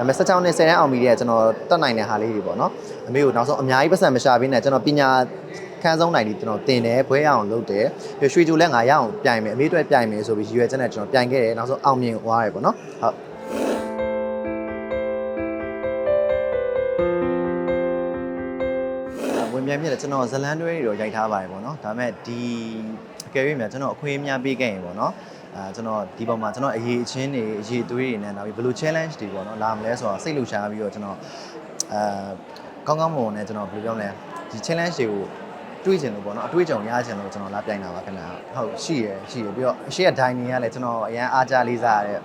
အမေ16နဲ့10တန်းအောင်ပြီးတဲ့ကျွန်တော်တက်နိုင်တဲ့ဟာလေးတွေပေါ့နော်အမေကိုနောက်ဆုံးအများကြီးပတ်စံမရှာဘဲနဲ့ကျွန်တော်ပညာခန်းဆုံးနိုင်ပြီးကျွန်တော်တင်တယ်ဘွဲရအောင်လုပ်တယ်ပြီးရွှေကြိုလည်းငါရအောင်ပြိုင်မယ်အမေအတွက်ပြိုင်မယ်ဆိုပြီးရွယ်ချက်နဲ့ကျွန်တော်ပြိုင်ခဲ့တယ်နောက်ဆုံးအောင်မြင်သွားတယ်ပေါ့နော်ဟုတ်ဝင်ပြန်ပြည့်တယ်ကျွန်တော်ဇလန်းတွဲတွေတော့ရိုက်ထားပါတယ်ပေါ့နော်ဒါပေမဲ့ဒီ ကယ်၍များကျွန်တော်အခွင့်အများပေးခဲ့ရင်ပေါ့နော်အာကျွန်တော်ဒီပုံမှာကျွန်တော်အရေးအချင်းတွေအရေးသွေးတွေနဲ့နောက်ပြီးဘယ်လို challenge တွေပေါ့နော်လာမလဲဆိုတော့စိတ်လှုပ်ရှားပြီးတော့ကျွန်တော်အာကောင်းကောင်းမွန်မွန်နဲ့ကျွန်တော်ဘယ်လိုပြောမလဲဒီ challenge တွေကိုတွေးချင်လို့ပေါ့နော်အတွေးကြုံရချင်လို့ကျွန်တော်လာပြိုင်တာပါခင်ဗျာဟုတ်ရှိရယ်ရှိရယ်ပြီးတော့အရှိရ dining ကလည်းကျွန်တော်အရန်အားကြလေးစားရတဲ့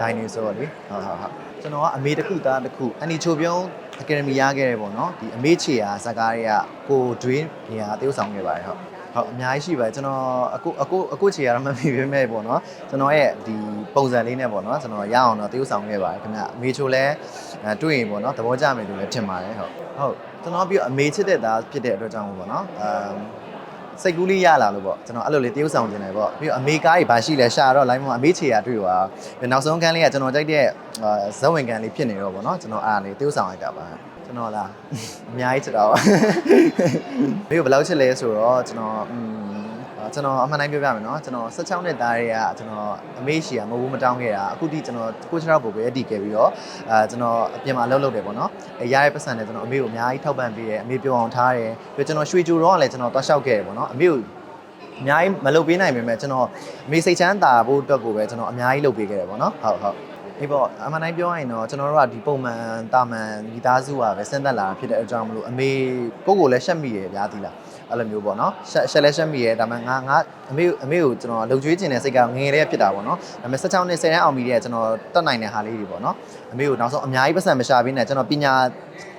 dining ဆိုတော့လေဟုတ်ဟုတ်ဟုတ်ကျွန်တော်ကအမေတစ်ခုသားတစ်ခုအန်နီချိုပြုံးအကယ်ဒမီရခဲ့တယ်ပေါ့နော်ဒီအမေချေရာဇာကားတွေကကိုဒွင်းနေရာတရုပ်ဆောင်ခဲ့ပါတယ်ဟုတ် ဟုတ်အများကြီးရှိပါတယ်ကျွန်တော်အခုအခုအခုချေရတော့မဖြစ်ပေမဲ့ပေါ့နော်ကျွန်တော်ရဲ့ဒီပုံစံလေးနဲ့ပေါ့နော်ကျွန်တော်ရအောင်တော့တရုပ်ဆောင်ခဲ့ပါတယ်ခင်ဗျအမေချိုလည်းအဲတွေ့ရင်ပေါ့နော်သဘောကျမယ်လို့လည်းထင်ပါတယ်ဟုတ်ဟုတ်ကျွန်တော်ပြီးတော့အမေချစ်တဲ့သားဖြစ်တဲ့အတွက်ကြောင့်ပေါ့နော်အမ်စိတ်ကူးလေးရလာလို့ပေါ့ကျွန်တော်အဲ့လိုလေးတရုပ်ဆောင်ခြင်းတယ်ပေါ့ပြီးတော့အမေကားကြီးဘာရှိလဲရှာတော့ line မှာအမေချေရတွေ့ပါပြီးနောက်ဆုံးကန်းလေးကကျွန်တော်ကြိုက်တဲ့ဇက်ဝင်ကန်းလေးဖြစ်နေတော့ပေါ့နော်ကျွန်တော်အားလေးတရုပ်ဆောင်လိုက်တာပါ ကျွန်တော်လားအများကြီးချစ်တာပါမေကိုဘယ်လောက်ချစ်လဲဆိုတော့ကျွန်တော်อืมကျွန်တော်အမှန်တိုင်းပြောပြမယ်နော်ကျွန်တော်16နှစ်သားတွေကကျွန်တော်အမေရှိရမဟုတ်ဘူးမတောင်းခဲ့တာအခုထိကျွန်တော်ကိုချရာပို့ပဲအတီးခဲ့ပြီးတော့အဲကျွန်တော်အပြင်မှာအလုပ်လုပ်တယ်ပေါ့နော်အဲရတဲ့ပတ်စံနဲ့ကျွန်တော်အမေကိုအများကြီးထောက်ပံ့ပေးတယ်အမေပြောအောင်ထားတယ်ပြီးတော့ကျွန်တော်ရွှေကြိုတော့ကလည်းကျွန်တော်တွားလျှောက်ခဲ့တယ်ပေါ့နော်အမေကိုအများကြီးမလုပ်ပေးနိုင်ပေမဲ့ကျွန်တော်မေစိတ်ချမ်းသာဖို့အတွက်ကိုပဲကျွန်တော်အများကြီးလုပ်ပေးခဲ့တယ်ပေါ့နော်ဟုတ်ဟုတ် ဒီပေါ့အမှန်တိုင်းပြောရရင်တော့ကျွန်တော်တို့ကဒီပုံမှန်တာမန်မိသားစုကပဲစဉ်သက်လာတာဖြစ်တဲ့အကြောင်းမလို့အမေကိုကိုလည်းရှက်မိတယ်ဗျာသီလားအဲ့လိုမျိုးပေါ့နော်ရှက်ရှက်လည်းရှက်မိတယ်ဒါပေမဲ့ငါငါအမေအမေကိုကျွန်တော်လှုပ်ကြွေးခြင်းတဲ့စိတ်ကငငယ်လေးဖြစ်တာပေါ့နော်ဒါပေမဲ့16နှစ်10တန်းအောင်ပြီးတဲ့ကျွန်တော်တက်နိုင်တဲ့ဟာလေးတွေပေါ့နော်အမေကိုနောက်ဆုံးအများကြီးပတ်စံမရှာဘင်းနဲ့ကျွန်တော်ပညာ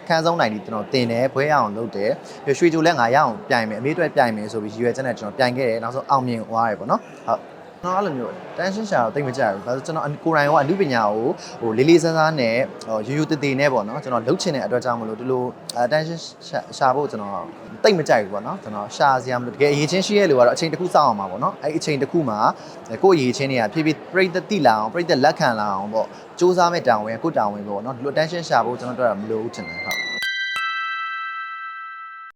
ခန်းဆုံးနိုင်ဒီကျွန်တော်တင်တယ်ဘွဲရအောင်လုပ်တယ်ပြီးရွှေကျူလည်းငါရအောင်ပြိုင်မယ်အမေအတွက်ပြိုင်မယ်ဆိုပြီးရည်ရွယ်ချက်နဲ့ကျွန်တော်ပြိုင်ခဲ့တယ်နောက်ဆုံးအောင်မြင်သွားတယ်ပေါ့နော်ဟုတ် ကျွန်တော်အဲ့လိုမျိုးတန်ရှင်းရှာတော့တိတ်မကြဘူးဒါဆိုကျွန်တော်ကိုယ်တိုင်ကအမှုပညာကိုဟိုလေးလေးစားစားနဲ့ဟိုရိုးရိုးတည်တည်နဲ့ပေါ့နော်ကျွန်တော်လှုပ်ချင်တဲ့အတွက်ကြောင့်မလို့ဒီလိုအတန်ရှင်းရှာဖို့ကျွန်တော်တိတ်မကြိုက်ဘူးပေါ့နော်ကျွန်တော်ရှာစရာမလိုတကယ်အရေးချင်းရှိရဲ့လူကတော့အချိန်တစ်ခုစောင့်အောင်ပါပေါ့နော်အဲ့အချိန်တစ်ခုမှာကိုယ့်အရေးချင်းတွေကဖြည်းဖြည်းပြိတ္တတိလာအောင်ပြိတ္တလက်ခံလာအောင်ပေါ့စူးစမ်းမဲ့တောင်းဝင်ကိုယ့်တောင်းဝင်ပေါ့နော်ဒီလို attention ရှာဖို့ကျွန်တော်တို့ကမလိုဘူးထင်တယ်ဟုတ်